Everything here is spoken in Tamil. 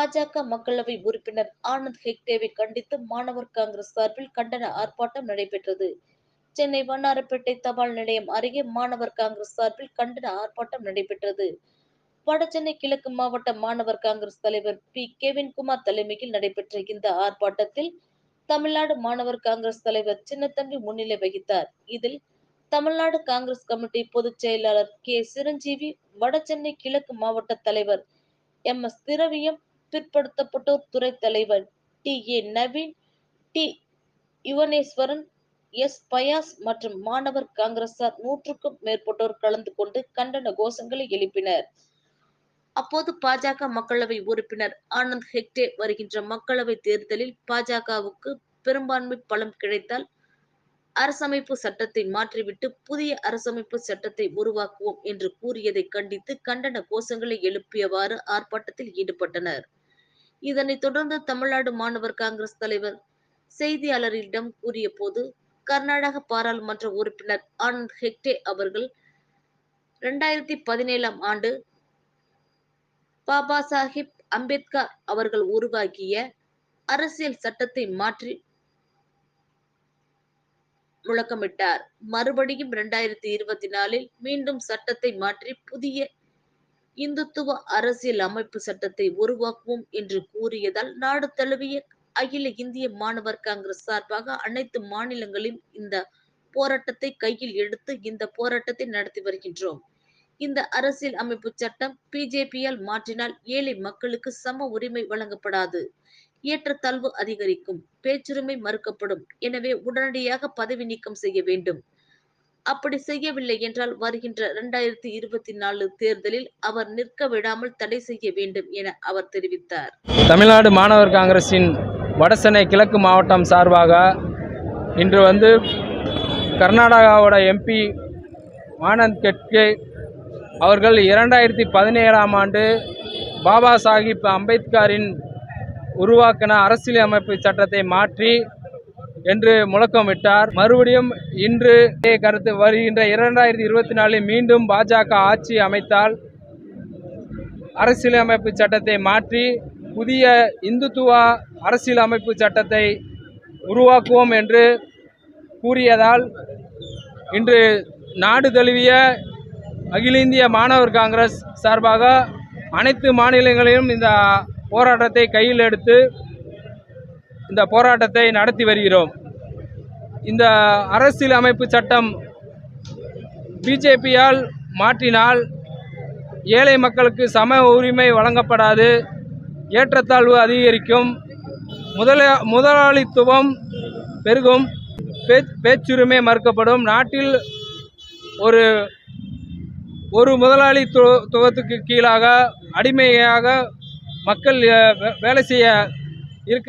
பாஜக மக்களவை உறுப்பினர் ஆனந்த் ஹெக்டேவை கண்டித்து மாணவர் காங்கிரஸ் சார்பில் கண்டன ஆர்ப்பாட்டம் நடைபெற்றது. சென்னை வண்ணாரப்பேட்டை தபால் நிலையம் அருகே மாணவர் காங்கிரஸ் சார்பில் கண்டன ஆர்ப்பாட்டம் நடைபெற்றது. வடசென்னை கிழக்கு மாவட்ட மாணவர் காங்கிரஸ் தலைவர் பி. கெவின்குமார் தலைமையில் நடைபெற்ற இந்த ஆர்ப்பாட்டத்தில் தமிழ்நாடு மாணவர் காங்கிரஸ் தலைவர் சின்னத்தம்பி முன்னிலை வகித்தார். இதில் தமிழ்நாடு காங்கிரஸ் கமிட்டி பொதுச் செயலாளர் கே. சிரஞ்சீவி வடசென்னை கிழக்கு மாவட்ட தலைவர் எம். எஸ். திரவியம் பிற்படுத்தப்பட்டோர் துறை தலைவர் T. A. Naveen T. Yuvaneswaran S. Fayas மற்றும் மாணவர் காங்கிரசார் நூற்றுக்கும் மேற்பட்டோர் கலந்து கொண்டு கண்டன கோஷங்களை எழுப்பினர். அப்போது பாஜக மக்களவை உறுப்பினர் ஆனந்த் ஹெக்டே வருகின்ற மக்களவை தேர்தலில் பாஜகவுக்கு பெரும்பான்மை பலம் கிடைத்தால் அரசமைப்பு சட்டத்தை மாற்றிவிட்டு புதிய அரசமைப்பு சட்டத்தை உருவாக்குவோம் என்று கூறியதை கண்டித்து கண்டன கோஷங்களை எழுப்பியவாறு ஆர்ப்பாட்டத்தில் ஈடுபட்டனர். இதனைத் தொடர்ந்து தமிழ்நாடு மாணவர் காங்கிரஸ் தலைவர் செய்தியாளரிடம் கூறிய போது கர்நாடக பாராளுமன்ற உறுப்பினர் ஆனந்த் ஹெக்டே அவர்கள் இரண்டாயிரத்தி பதினேழாம் ஆண்டு பாபா சாஹிப் அம்பேத்கர் அவர்கள் உருவாக்கிய அரசியல் சட்டத்தை மாற்றி முழக்கமிட்டார். மறுபடியும் இரண்டாயிரத்தி இருபத்தி நாலில் மீண்டும் சட்டத்தை மாற்றி புதிய இந்துத்துவ அரசியல் அமைப்பு சட்டத்தை உருவாக்குவோம் என்று கூறியதால் நாடு தழுவிய அகில இந்திய மாணவர் காங்கிரஸ் சார்பாக அனைத்து மாநிலங்களிலும் இந்த போராட்டத்தை கையில் எடுத்து இந்த போராட்டத்தை நடத்தி வருகின்றோம். இந்த அரசியல் அமைப்பு சட்டம் பிஜேபியால் மாற்றினால் ஏழை மக்களுக்கு சம உரிமை வழங்கப்படாது. ஏற்றத்தாழ்வு அதிகரிக்கும் பேச்சுரிமை மறுக்கப்படும். எனவே உடனடியாக பதவி நீக்கம் செய்ய வேண்டும். அப்படி செய்யவில்லை என்றால் வருகின்ற இரண்டாயிரத்தி இருபத்தி நாலு தேர்தலில் அவர் நிற்க விடாமல் தடை செய்ய வேண்டும் என அவர் தெரிவித்தார். தமிழ்நாடு மாணவர் காங்கிரஸின் வடசென்னை கிழக்கு மாவட்டம் சார்பாக இன்று வந்து கர்நாடகாவோட எம்பி ஆனந்த் கெட்கே அவர்கள் இரண்டாயிரத்தி பதினேழாம் ஆண்டு பாபா சாஹிப் அம்பேத்கரின் உருவாக்கின அரசியலமைப்பு சட்டத்தை மாற்றி என்று முழக்கமிட்டார். மறுபடியும் இன்று இதே கருத்து வருகின்ற இரண்டாயிரத்தி இருபத்தி நாலில் மீண்டும் பாஜக ஆட்சி அமைத்தால் அரசியலமைப்பு சட்டத்தை மாற்றி புதிய இந்துத்துவ அரசியலமைப்பு சட்டத்தை உருவாக்குவோம் என்று கூறியதால் இன்று நாடு தழுவிய அகில இந்திய மாணவர் காங்கிரஸ் சார்பாக அனைத்து மாநிலங்களிலும் இந்த போராட்டத்தை கையில் எடுத்து இந்த போராட்டத்தை நடத்தி வருகிறோம். இந்த அரசியல் அமைப்பு சட்டம் பிஜேபியால் மாற்றினால் ஏழை மக்களுக்கு சம உரிமை வழங்கப்படாது. ஏற்றத்தாழ்வு அதிகரிக்கும். முதல முதலாளித்துவம் பெருகும். பேச்சுரிமை மறுக்கப்படும். நாட்டில் ஒரு ஒரு முதலாளித்துவத்துக்கு கீழாக அடிமையாக மக்கள் வேலை செய்ய இருக்க